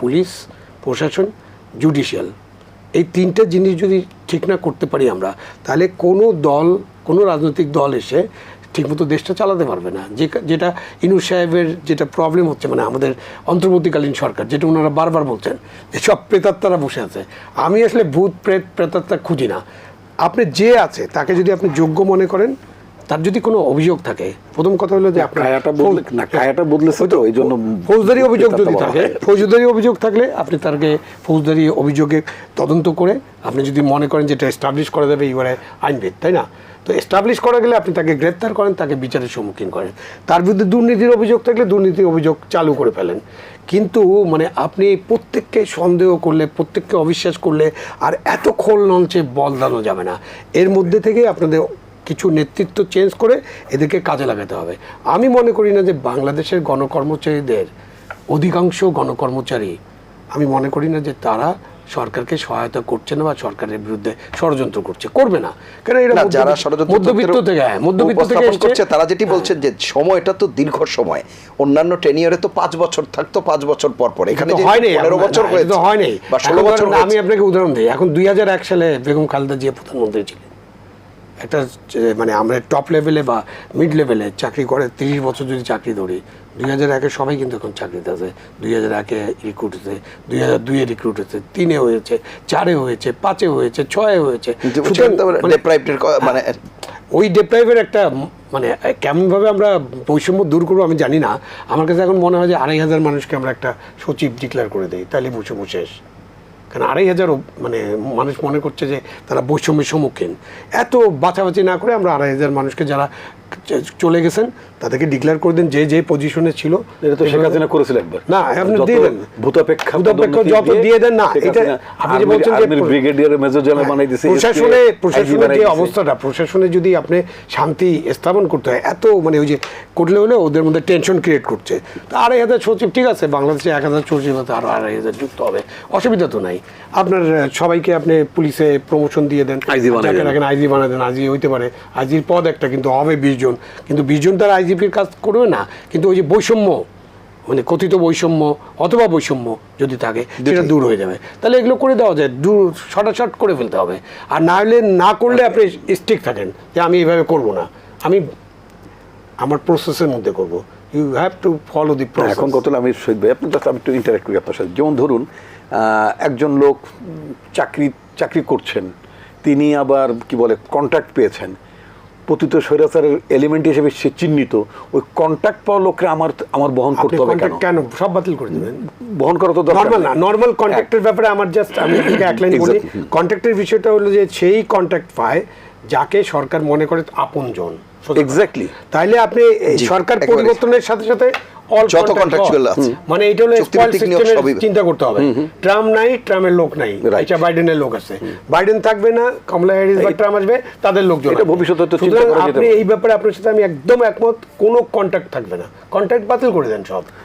Police, প্রশাসন judicial এই তিনটে জিনিস যদি ঠিক না করতে পারি আমরা, তাহলে কোনো দল, কোনো রাজনৈতিক দল এসে ঠিকমতো দেশটা চালাতে পারবে না। যে যেটা ইনু সাহেবের যেটা প্রবলেম হচ্ছে মানে আমাদের অন্তর্বর্তীকালীন সরকার, যেটা ওনারা বারবার বলছেন, যে সব প্রেতাত্মারা বসে আছে। আমি আসলে ভূত, প্রেত, প্রেতাত্মা খুঁজি না। আপনি যে আছে, তাকে যদি আপনি যোগ্য মনে করেন তার যদি কোনো অভিযোগ থাকে প্রথম কথা হলো যে আপনার কায়াটা বদলে না কায়াটা বদলেছে তো এই জন্য ফৌজদারি অভিযোগ যদি থাকে ফৌজদারি অভিযোগ থাকলে আপনি তাকে ফৌজদারি অভিযোগে তদন্ত করে আপনি যদি মনে করেন যেটা এস্টাবলিশ করা যাবে এবারে আইনবিদ তাই না? তো এস্টাবলিশ করা গেলে আপনি তাকে গ্রেপ্তার করেন তাকে বিচারের সম্মুখীন করেন। তার বিরুদ্ধে দুর্নীতির অভিযোগ থাকলে দুর্নীতির অভিযোগ চালু করে ফেলেন। কিন্তু মানে আপনি প্রত্যেককে সন্দেহ করলে প্রত্যেককে অবিশ্বাস করলে আর এত খোল নলচে বল দানো যাবে না। এর মধ্যে থেকে আপনাদের কিছু নেতৃত্ব চেঞ্জ করে এদেরকে কাজে লাগাতে হবে। আমি মনে করি না যে বাংলাদেশের গণকর্মচারীদের অধিকাংশ গণকর্মচারী আমি মনে করি না যে তারা সরকারকে সহায়তা করছে না বা সরকারের বিরুদ্ধে ষড়যন্ত্র করছে করবে না। কেন এরা যারা মধ্যবিত্ত- ষড়যন্ত্র থেকে হ্যাঁ মধ্যবিত্ত থেকে করছে তারা যেটি বলছেন যে সময়টা তো দীর্ঘ সময়। অন্যান্য টেনিয়রে তো পাঁচ বছর থাকতো পাঁচ বছর পর পর। এখানে হয়নি পনেরো বছর হয়েছে বা ষোলো বছর আমি আপনাকে উদাহরণ দিই। এখন দুই হাজার এক সালে বেগম খালেদা জিয়া প্রধানমন্ত্রী ছিলেন। একটা মানে আমরা টপ লেভেলে বা মিড লেভেলে চাকরি করে তিরিশ বছর যদি চাকরি ধরি দুই হাজার একে সবাই কিন্তু এখন চাকরিতে আছে। দুই হাজার একে রিক্রুট হয়েছে দুই হাজার দুইয়ে রিক্রুট হয়েছে তিনে হয়েছে চারে হয়েছে পাঁচে হয়েছে ছয়ে হয়েছে। মানে মানে ওই ডেপ্রাইভের একটা মানে কেমনভাবে আমরা বৈষম্য দূর করব আমি জানি না। আমার কাছে এখন মনে হয় যে আড়াই হাজার মানুষকে আমরা একটা সচিব ডিক্লেয়ার করে দিই তাহলে বৈষম্য শেষ। কারণ আড়াই হাজার মানে মানুষ মনে করছে যে তারা বৈষম্যের সম্মুখীন। এত বাছাবাছি না করে আমরা আড়াই হাজার মানুষকে যারা চলে গেছেন তাদেরকে ডিক্লেয়ার করে দেন যে যে পজিশনে ছিল। এটা তো শেখ হাসিনা করেছিল একবার। না, আপনি দিয়ে দেন। ভূতাপেক্ষা ভূতাপেক্ষ পদোন্নতি যত দিয়ে দেন না, এটা আপনি যে বলছেন যে ব্রিগেডিয়ার মেজর জেনারেল বানাই দিছে প্রশাসনে প্রশাসনের যে অবস্থাটা প্রশাসনে যদি আপনি শান্তি স্থাপন করতে হয় এত মানে ওই যে করলে হলে ওদের মধ্যে টেনশন ক্রিয়েট করছে। তো আড়াই হাজার সচিব ঠিক আছে বাংলাদেশে এক হাজার সচিব হতে আরও আড়াই হাজার যুক্ত হবে অসুবিধা তো নাই। আপনার সবাইকে আপনি পুলিশে প্রমোশন দিয়ে দেন IG বানাই দেন। আইজি বানাই দেন আইজি হইতে পারে। আইজির পদ একটা কিন্তু হবে বিশ জন কিন্তু বিশ জন তার আইজিপির কাজ করবে না। কিন্তু ওই যে বৈষম্য মানে কথিত বৈষম্য অথবা বৈষম্য যদি থাকে সেটা দূর হয়ে যাবে। তাহলে এগুলো করে দেওয়া যায় দূর শর্ট করে ফেলতে হবে। আর না হলে না করলে আপনি স্টিক থাকেন যে আমি এইভাবে করব না। আমি আমার প্রসেসের মধ্যে করব। You have to follow the process এখন কত আমি শহীদ ভাই আপনি জাস্ট আমি একটু ইন্টারেক্ট করি আপনার সাথে। যেমন ধরুন একজন লোক চাকরি চাকরি করছেন তিনি আবার কি বলে কন্ট্রাক্ট পেয়েছেন। পতিত স্বৈরাচারের এলিমেন্ট হিসেবে সে চিহ্নিত। ওই কন্ট্যাক্ট পাওয়া লোককে আমার আমার বহন করতে হবে কেন? কেন? সব বাতিল করে দেবেন। বহন করা তো নর্মাল না নর্মাল কন্ট্যাক্টের ব্যাপারে আমার জাস্ট আমি এক লাইন বলি। কন্ট্যাক্টের বিষয়টা হলো যে সেই কন্ট্যাক্ট পায় যাকে সরকার মনে করে আপনজন। এক্স্যাক্টলি তাইলে আপনি সরকার। পরিবর্তনের সাথে সাথে যত কন্ট্রাকচুয়াল আছে। মানে এটা হলো নিয়োগ সিস্টেমের চিন্তা করতে হবে। ট্রাম নাই ট্রামের লোক নাই. এটা বাইডেনের লোক আছে। বাইডেন থাকবে না কমলা হ্যারিস বা ট্রাম আসবে তাদের লোকজন এটা ভবিষ্যতে তো চিন্তা আপনি এই ব্যাপারে আপনার সাথে আমি একদম একমত কোনো কন্ট্যাক্ট থাকবে না। কন্ট্যাক্ট বাতিল করে দেন সব।